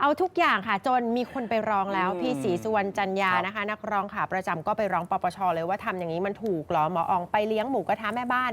เอาทุกอย่างค่ะจนมีคนไปร้องแล้วอืมพี่ศรีสุวรรณจันยาครับนะคะ นักร้องขาประจำก็ไปร้องปปชเลยว่าทำอย่างนี้มันถูกเหรอหมออองไปเลี้ยงหมูกระทะแม่บ้าน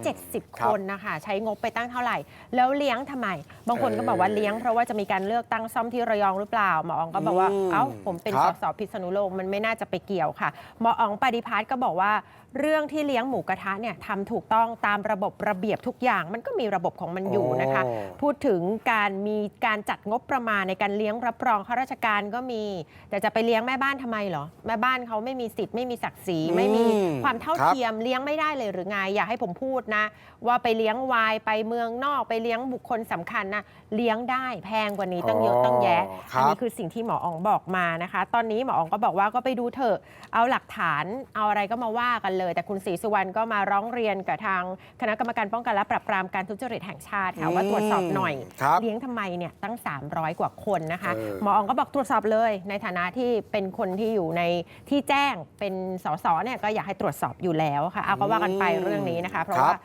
370 คนนะคะ ใช้งบไปตั้งเท่าไหร่ แล้วเลี้ยงทำไม บางคนก็บอกว่าเลี้ยงเพราะว่าจะมีการเลือกตั้งซ่อมที่ระยองหรือเปล่าหมออองก็บอกว่าอืมเอ้าผมเป็นคสรับสพิษณุโลกมันไม่น่าจะไปเกี่ยวค่ะหมออองปฏิพัฒน์ก็บอกว่าเรื่องที่เลี้ยงหมูกระทะเนี่ยทำถูกต้องตามระบบระเบียบทุกอย่าง มันก็มีระบบของมันอยู่นะคะโอ้พูดถึงการมีการจัดงบประมาณในการเลี้ยงรับรองข้าราชการก็มี แต่จะไปเลี้ยงแม่บ้านทำไมเหรอ แม่บ้านเขาไม่มีสิทธิ์ไม่มีศักดิ์ศรีไม่มีอืมความเท่าครับเทียมเลี้ยงไม่ได้เลยหรือไงอยากให้ผมพูดนะ ว่าไปเลี้ยงวายไปเมืองนอกไปเลี้ยงบุคคลสำคัญนะเลี้ยงได้แพงกว่านี้ตั้งเยอะตั้งแยะครัอับนี้คือสิ่งที่หมออองบอกมานะคะ ตอนนี้หมออองก็บอกว่าก็ไปดูเถอะเอาหลักฐานเอาอะไรก็มาว่ากันเลย แต่คุณศรีสุวรรณก็มาร้องเรียนกับทางคณะกรรมการป้องกันและปราบปรามการทุจริตแห่งชาติค่ะว่าตรวจสอบหน่อยครับเลี้ยงทำไมเนี่ยตั้ง300 กว่าคนนะคะเออหมออองก็บอกตรวจสอบเลยในฐานะที่เป็นคนที่อยู่ในที่แจ้งเป็นสสเนี่ยก็อยากให้ตรวจสอบอยู่แล้วค่ะเอาก็ว่ากันไปเรื่องนี้นะคะ เพราะครับว่า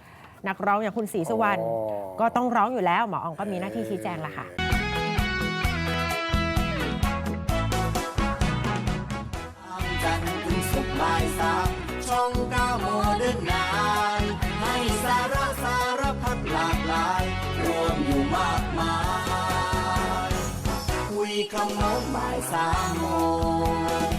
นักร้องอย่างคุณศรีสุวรรณอ๋อก็ต้องร้องอยู่แล้ว หมออองก็มีหน้าที่ชี้แจงละค่ะจันทร์ถึงศุกร์บ่ายสามช่องเก้าโมเดิร์น คำโน้นบ่ายสามโมง